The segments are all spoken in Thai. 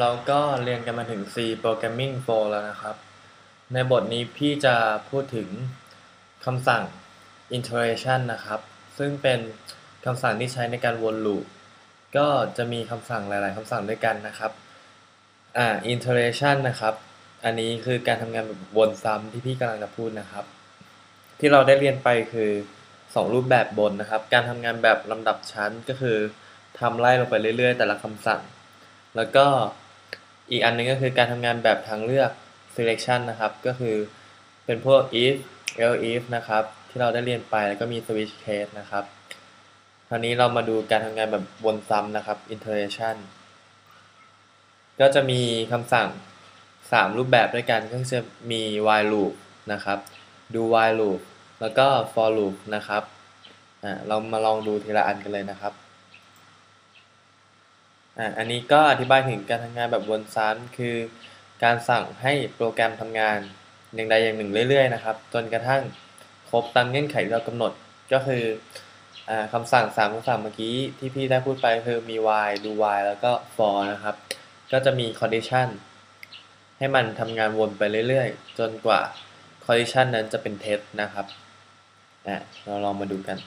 เราก็เรียนกันมาถึง C Programming 4 แล้วนะครับ ในบทนี้พี่จะพูดถึงคำสั่ง iteration นะครับ ซึ่งเป็นคำสั่งที่ใช้ในการวนลูป ก็จะมีคำสั่งหลาย ๆคำสั่งด้วยกันนะครับ อ่า iteration นะครับ อันนี้คือการทำงานแบบวนซ้ำที่พี่กำลังจะพูดนะครับ ที่เราได้เรียนไปคือ 2 รูปแบบบนนะครับ การทำงานแบบลำดับชั้นก็คือทำไล่ลงไปเรื่อย ๆ แต่ละคำสั่ง แล้วก็อีกอันนึงก็คือการทำงานแบบทางเลือก selection นะครับ ก็คือเป็นพวก if else if นะครับ ที่เราได้เรียนไปแล้วก็มี switch case นะครับคราวนี้เรามาดูการทำงานแบบวนซ้ำนะครับ iteration ก็จะมีคำสั่ง 3 รูปแบบด้วยกัน ก็จะมี while loop นะครับ do while loop แล้วก็ for loop นะครับ อ่า เรามาลองดูทีละอันกันเลยนะครับ อ่าอันนี้ก็อธิบายถึงการทำงานแบบวนซ้ำคือ การสั่งให้โปรแกรมทำงานอย่างใดอย่างหนึ่งเรื่อยๆนะครับ จนกระทั่งครบตามเงื่อนไขที่เรากำหนดก็คืออคำสั่ง3คำสั่งเมื่อกี้ที่พี่ได้พูดไปคือมี while do while แล้วก็ for นะครับ ก็จะมี condition ให้มันทำงานวนไปเรื่อยๆ จนกว่า condition นั้นจะเป็น test นะครับเราลองมาดูกัน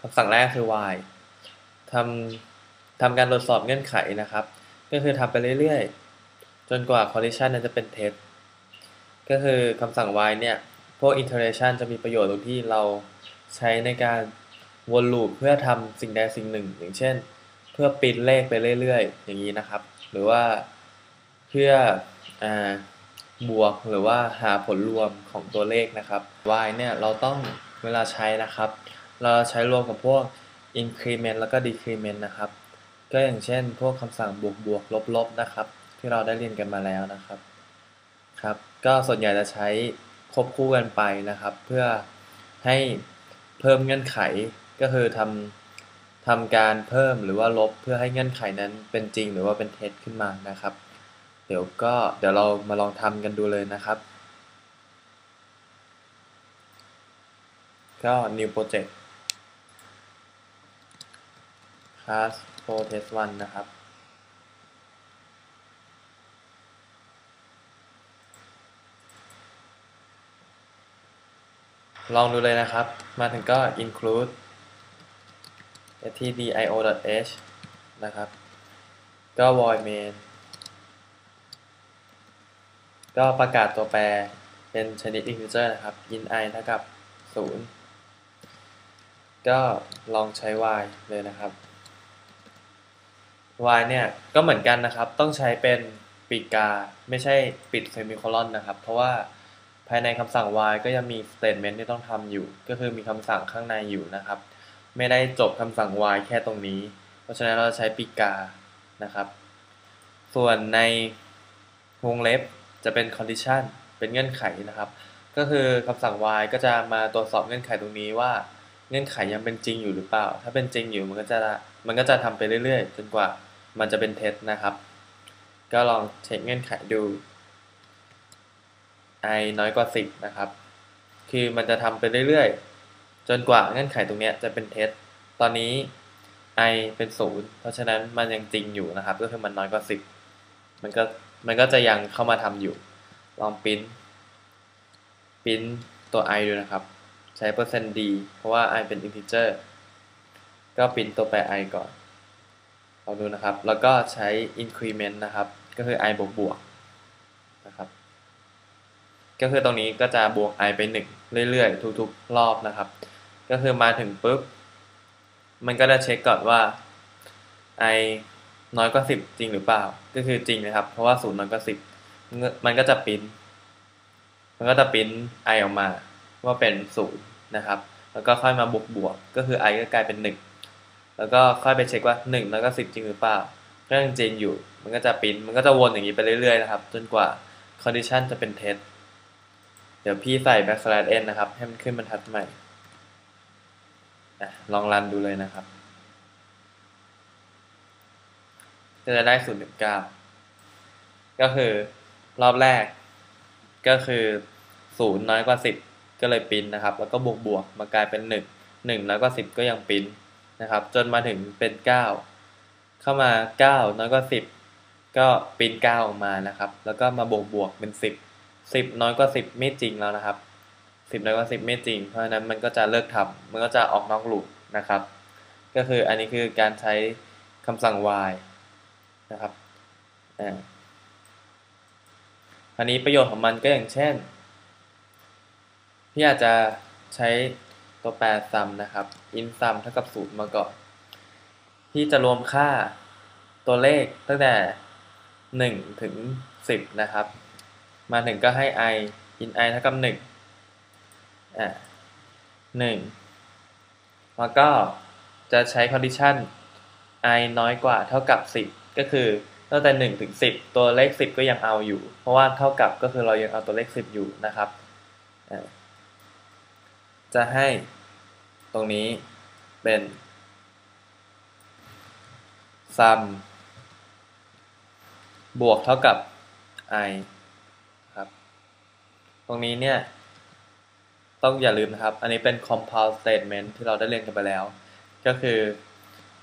คำสั่งแรกคือ while ทำ ทำการตรวจสอบเงื่อนไขนะครับ ก็คือทำไปเรื่อยๆ จนกว่า condition นั้นจะเป็น test ก็คือคำสั่ง while เนี่ย พวก iteration จะมีประโยชน์ตรงที่เราใช้ในการวนลูปเพื่อทำสิ่งใดสิ่งหนึ่ง อย่างเช่น เพื่อปิดเลขไปเรื่อยๆ อย่างนี้นะครับ หรือว่าเพื่ออบวกหรือว่าหาผลรวมของตัวเลขนะครับ y เนี่ยเราต้องเวลาใช้นะครับ เราใช้รวมกับพวก increment แล้วก็ decrement นะครับ ก็อย่างเช่น พวกคำสั่งบวกบวกลบลบนะครับ ที่เราได้เรียนกันมาแล้วนะครับครับ ก็ส่วนใหญ่จะใช้ควบคู่กันไปนะครับ เพื่อให้เพิ่มเงื่อนไขก็คือทำทำการเพิ่มหรือว่าลบเพื่อให้เงื่อนไขนั้นเป็นจริงหรือว่าเป็นเท็จขึ้นมานะครับ เดี๋ยวก็เดี๋ยวเรามาลองทำกันดูเลยนะครับ ก็ new project class pro test 1นะครับ ลองดูเลยนะครับ มาถึงก็ include stdio.h นะครับ ก็ void main ก็ประกาศตัวแปรเป็นชนิด integer นะครับ int i เท่ากับ 0 ก็ลองใช้ y เลยนะครับ y เนี่ยก็เหมือนกันนะครับ ต้องใช้เป็นปีกกา ไม่ใช่ปิดเซมิโคลอนนะครับ เพราะว่าภายในคำสั่ง y ก็ยังมี statement ที่ต้องทำอยู่ ก็คือมีคำสั่งข้างในอยู่นะครับ ไม่ได้จบคำสั่ง y แค่ตรงนี้ เพราะฉะนั้นเราใช้ปีกกานะครับ ส่วนในวงเล็บจะเป็น condition เป็นเงื่อนไขนะครับ ก็คือคำสั่ง y ก็จะมาตรวจสอบเงื่อนไขตรงนี้ว่าเงื่อนไขยังเป็นจริงอยู่หรือเปล่า ถ้าเป็นจริงอยู่มันก็จะมันก็จะทำไปเรื่อยๆ จนกว่า มันจะเป็นเท็จนะครับ ก็ลองเช็คเงื่อนไขดู i น้อยกว่า 10 นะครับ คือมันจะทำไปเรื่อยๆ จนกว่าเงื่อนไขตรงนี้จะเป็นเท็จ ตอนนี้ i เป็น 0 เพราะฉะนั้นมันยังจริงอยู่นะครับ ก็คือมันน้อยกว่า 10 มันก็มันก็จะยังเข้ามาทำอยู่ ลองพิมพ์พิมพ์ตัว i ดูนะครับ ใช้เปอร์เซ็นต์ d เพราะว่า i เป็น integer ก็พิมพ์ตัวแปร i ก่อน ลองดูนะครับ แล้วก็ใช้ increment นะครับ ก็คือ i บวกบวกนะครับ ก็คือตรงนี้ก็จะบวก i ไป 1 เรื่อยๆ ทุกๆ รอบนะครับ ก็คือมาถึงปุ๊บ มันก็จะเช็คก่อนว่า i น้อยกว่า 10 จริงหรือเปล่า ก็คือจริงนะครับ เพราะว่า0น้อยกว่า 10 มันก็จะพิมพ์มันก็จะพิมพ์ i ออกมาว่าเป็น 0 นะครับ แล้วก็ค่อยมาบวกบวก ก็คือ i ก็กลายเป็น 1 แล้วก็ค่อยไปเช็คว่า 1 แล้วก็ 10 จริงหรือเปล่าก็ยังจริงอยู่ มันก็จะพิมพ์มันก็จะวนอย่างนี้ไปเรื่อยๆนะครับ จนกว่า condition จะเป็น test เดี๋ยวพี่ใส่ backslash n นะครับ ให้มันขึ้นบรรทัดใหม่ลองรันดูเลยนะครับ ก็จะได้0ถึง9ก็คือรอบแรก ก็คือ0น้อยกว่า10ก็เลยปิ้นนะครับ แล้วก็บวกบวกมากลายเป็น1 1น้อยกว่า10ก็ยังปิ้น นะครับ จนมาถึงเป็น 9 เข้ามา 9 น้อยกว่า 10 ก็ปริ้น9ออกมานะครับ แล้วก็มาบวกบวกเป็น 10 10 น้อยกว่า 10 ไม่จริงแล้วนะครับ 10 น้อยกว่า 10 ไม่จริง เพราะฉะนั้นมันก็จะเลิกทำมันก็จะออกนอกลูปนะครับ ก็คืออันนี้คือการใช้คำสั่ง while นะครับอ่าอันนี้ประโยชน์ของมันก็อย่างเช่น พี่อาจจะใช้ ตัวแปร sum นะครับ in sum เท่ากับ0มาก่อนพี่จะรวมค่าตัวเลขตั้งแต่ 1 ถึง 10 นะครับ มาถึงก็ให้ i in i เท่ากับ1อ่า1แล้วก็จะใช้ condition i น้อยกว่าเท่ากับ 10 ก็คือตั้งแต่ 1 ถึง 10 ตัวเลข 10 ก็ยังเอาอยู่ เพราะว่าเท่ากับก็คือเรายังเอาตัวเลข 10 อยู่นะครับจะให้ ตรงนี้เป็น sum บวกเท่ากับ i ครับ ตรงนี้เนี่ย ต้องอย่าลืมนะครับ อันนี้เป็น compound statement ที่เราได้เรียนกันไปแล้ว ก็คือ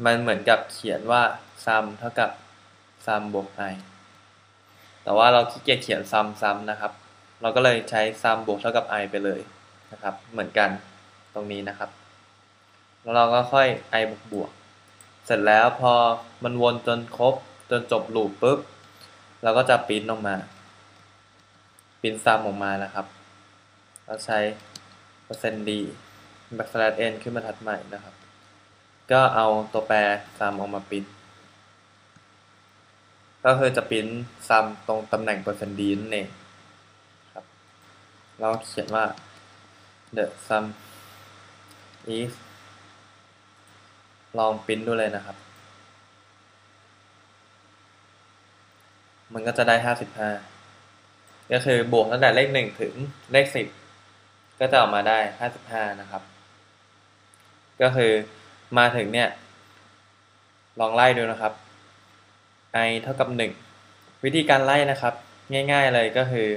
มันเหมือนกับเขียนว่า sum เท่ากับ sum บวก i แต่ว่าเราขี้เกียจเขียน sum ซ้ำนะครับ เราก็เลยใช้ sum บวกเท่ากับ i ไปเลยนะครับ เหมือนกันตรงนี้นะครับ แล้วเราก็ค่อย i บวกบวก เสร็จแล้วพอมันวนจนครบจนจบลูปปุ๊บ เราก็จะปิ้นออกมาปิ้นซัมออกมานะครับ เราใช้เปอร์เซ็นต์ดี backslash n ขึ้นมาทัดใหม่นะครับ ก็เอาตัวแปรซัมออกมาปิ้นก็คือจะปิ้นซัมตรงตำแหน่งเปอร์เซ็นต์ดีนั่นเองครับ เราเขียนว่า the sum is ลองปริ้นดูเลยนะครับ มันก็จะได้ห้าสิบห้าก็คือบวกตั้งแต่เลขหนึ่งถึงเลขสิบก็จะออกมาได้ห้าสิบห้านะครับ ก็คือมาถึงเนี่ย ลองไล่ดูนะครับ i เท่ากับหนึ่งวิธีการไล่นะครับ ง่ายๆเลยก็คือ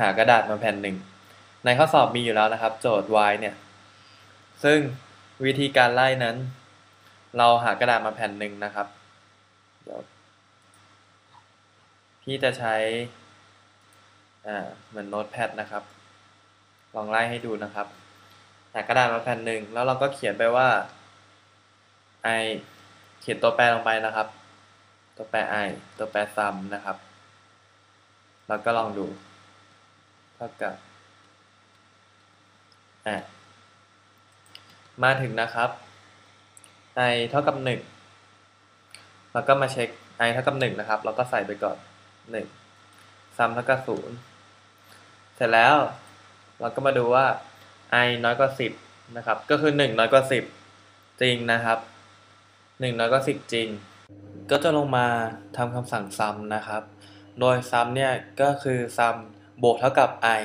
หากระดาษมาแผ่นหนึ่งในข้อสอบมีอยู่แล้วนะครับ โจทย์ y เนี่ย ซึ่งวิธีการไล่นั้น เราหากระดาษมาแผ่นหนึ่งนะครับเดี๋ยวพี่จะใช้อ่าเหมือนโน้ตแพดนะครับ ลองไล่ให้ดูนะครับ หากระดาษมาแผ่นหนึ่งแล้วเราก็เขียนไปว่า i เขียนตัวแปรลงไปนะครับ ตัวแปร i ตัวแปร sum นะครับ แล้วก็ลองดูเท่ากับอ่ามาถึงนะครับ i เท่ากับ1แล้วก็มาเช็ค i เท่ากับ1นะครับเราก็ใส่ไปก่อน 1 sum เท่ากับ0เสร็จแล้วเราก็มาดูว่า i น้อยกว่า 10 นะครับ ก็คือ 1 น้อยกว่า 10 จริงนะครับ 1 น้อยกว่า 10 จริง ก็จะลงมาทำคำสั่ง sum นะครับ โดย sum เนี่ยก็คือ sum บวกเท่ากับ i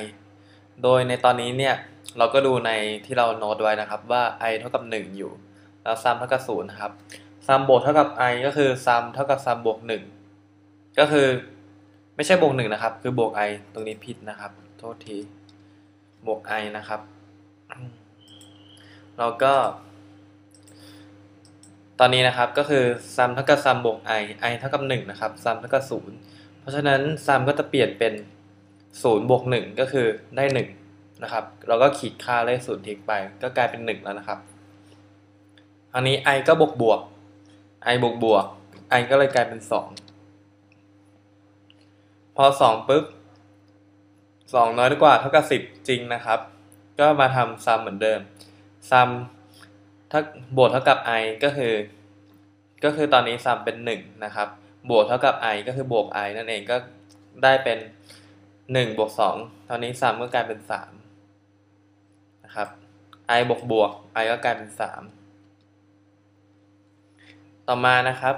โดยในตอนนี้เนี่ยเราก็ดูในที่เราโน้ตไว้นะครับว่า i เท่ากับ 1 อยู่ แล้ว sum เท่ากับ0ครับ sum บวกเท่ากับ i ก็คือ sum เท่ากับ sum บวก1ก็คือไม่ใช่บวก1นะครับ คือบวก i ตรงนี้ผิดนะครับ โทษทีบวก i นะครับ เราก็ ตอนนี้นะครับก็คือ sum เท่ากับ sum บวก i i เท่ากับ1นะครับ sum เท่ากับ0เพราะฉะนั้น sum ก็จะเปลี่ยนเป็น0บวก1ก็คือได้1นะครับ เราก็ขีดค่าเลข0ทิ้งไป ก็กลายเป็น 1 แล้วนะครับ อันนี้ i ก็บวกบวก i บวกบวก i ก็เลยกลายเป็น 2 พอ 2ปุ๊บ2 น้อยกว่าเท่ากับ 10 จริงนะครับ ก็มาทำ sum เหมือนเดิม sum ถ้าบวกเท่ากับ i ก็คือ ก็คือตอนนี้ sum เป็น 1 นะครับ บวกเท่ากับ i ก็คือบวก i นั่นเองก็ได้เป็น 1 บวก 2 ตอนนี้ sum ก็กลายเป็น 3 นะครับ i บวกบวก i ก็กลายเป็น 3 ต่อมานะครับ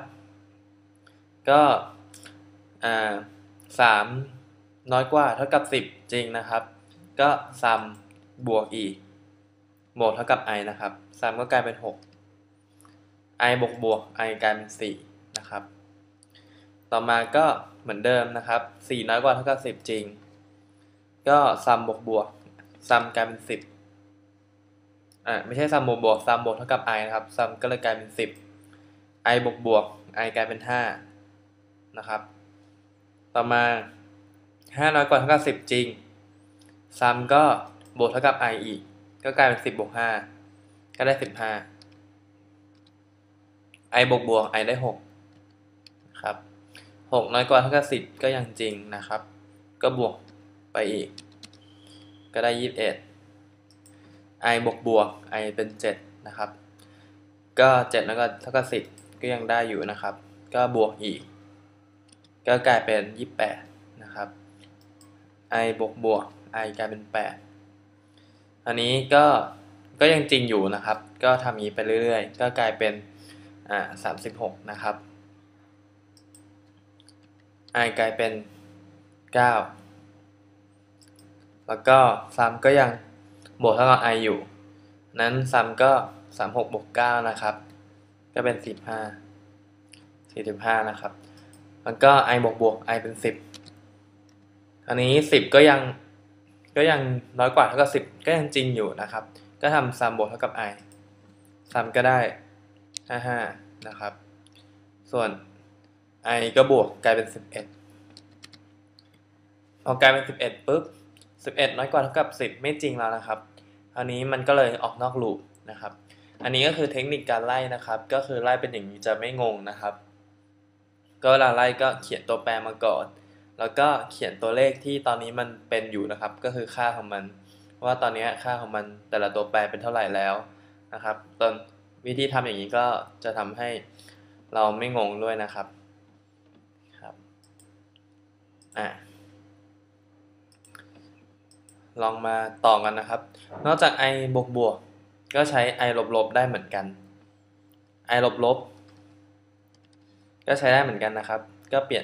ก็สามน้อยกว่าเท่ากับ 10 จริงนะครับ ก็ sum บวกอีกบวกเท่ากับ i นะครับ sum ก็กลายเป็น 6 i บวกบวก i กลายเป็น4นะครับ ต่อมาก็เหมือนเดิมนะครับ 4 น้อยกว่าเท่ากับ 10 จริง ก็ sum บวกบวก sum กลายเป็น 10อ่าไม่ใช่ sum บวกบวก sum บวกเท่ากับ i นะครับ sum ก็เลยกลายเป็น 10 i บวกบวก i กลายเป็น 5 นะครับ ต่อมาห้าน้อยกว่าเท่ากับสิบจริงซ้ำก็บวกเท่ากับ i อีก ก็กลายเป็นสิบบวกห้าก็ได้สิบห้า i บวกบวก i ได้หกครับหกน้อยกว่าเท่ากับสิบก็ยังจริงนะครับ ก็บวกไปอีก ก็ได้ยี่สิบเอ็ด i บวกบวก i เป็นเจ็ดนะครับ ก็เจ็ดแล้วก็เท่ากับสิบ ก็ยังได้อยู่นะครับ ก็บวกอีก ก็กลายเป็นยี่สิบแปดนะครับ i บวกบวก i กลายเป็นแปดอันนี้ก็ก็ยังจริงอยู่นะครับ ก็ทำอย่างนี้ไปเรื่อยๆ ก็กลายเป็นอ่าสามสิบหกนะครับ i กลายเป็นเก้าแล้วก็ซ้ำก็ยังบวกเท่ากับ i อยู่ นั้นซ้ำก็สามหกบวกเก้านะครับ ก็เป็นสิบห้าสี่สิบห้านะครับแล้วก็ i บวกบวก i เป็นสิบอันนี้สิบก็ยังก็ยังน้อยกว่าเท่ากับสิบก็ยังจริงอยู่นะครับ ก็ทำซัมบวกเท่ากับ i ซัมก็ได้ห้าห้านะครับ ส่วน i ก็บวกกลายเป็นสิบเอ็ดพอกลายเป็นสิบเอ็ดปุ๊บสิบเอ็ดน้อยกว่าเท่ากับสิบไม่จริงแล้วนะครับอันนี้มันก็เลยออกนอกลูปนะครับ อันนี้ก็คือเทคนิคการไล่นะครับ ก็คือไล่เป็นอย่างนี้จะไม่งงนะครับ ก็เวลาไล่ก็เขียนตัวแปรมาก่อน แล้วก็เขียนตัวเลขที่ตอนนี้มันเป็นอยู่นะครับ ก็คือค่าของมัน ว่าตอนนี้ค่าของมันแต่ละตัวแปรเป็นเท่าไหร่แล้วนะครับ ตอนวิธีทำอย่างนี้ก็จะทำให้เราไม่งงด้วยนะครับครับอะลองมาต่อกันนะครับ นอกจาก i บวกบวก ก็ใช้ i ลบลบได้เหมือนกัน i ลบลบก็ใช้ได้เหมือนกันนะครับ ก็เปลี่ยน